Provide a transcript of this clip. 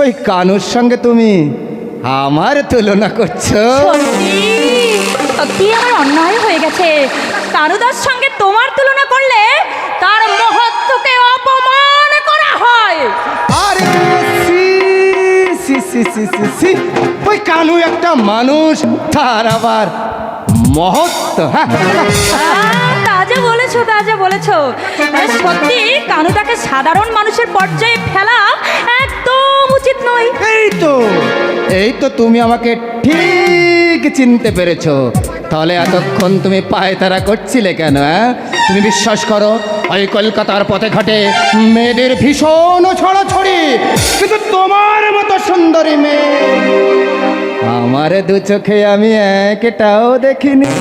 ওই কানুর সঙ্গে তুমি আমার তুলনা করছ? সত্যি? আমার অন্যায় হয়ে গেছে। কারুদার সঙ্গে তোমার তুলনা করলে তার মহত্বকে অপমান করা হয়। আরে সি সি সি সি সি সি। ওই কানু একটা মানুষ তার আবার মহত্ব হ্যাঁ? তা যা বলেছ তা যা বলেছ। সত্যি কানুদাকে সাধারণ মানুষের পর্যায়ে ফেলা তো? এই তো তুমি আমাকে ঠিক চিনতে পেরেছ। তাহলে এতক্ষণ তুমি পায়তারা করছিলে কেন হ্যাঁ? তুমি বিশ্বাস করো, ওই কলকাতার পথে ঘাটে মেয়েদের ভীষণ ছড়াছড়ি। কিন্তু তোমার মতো সুন্দরী মেয়ে আমার দু চোখে আমি একটাও দেখিনি।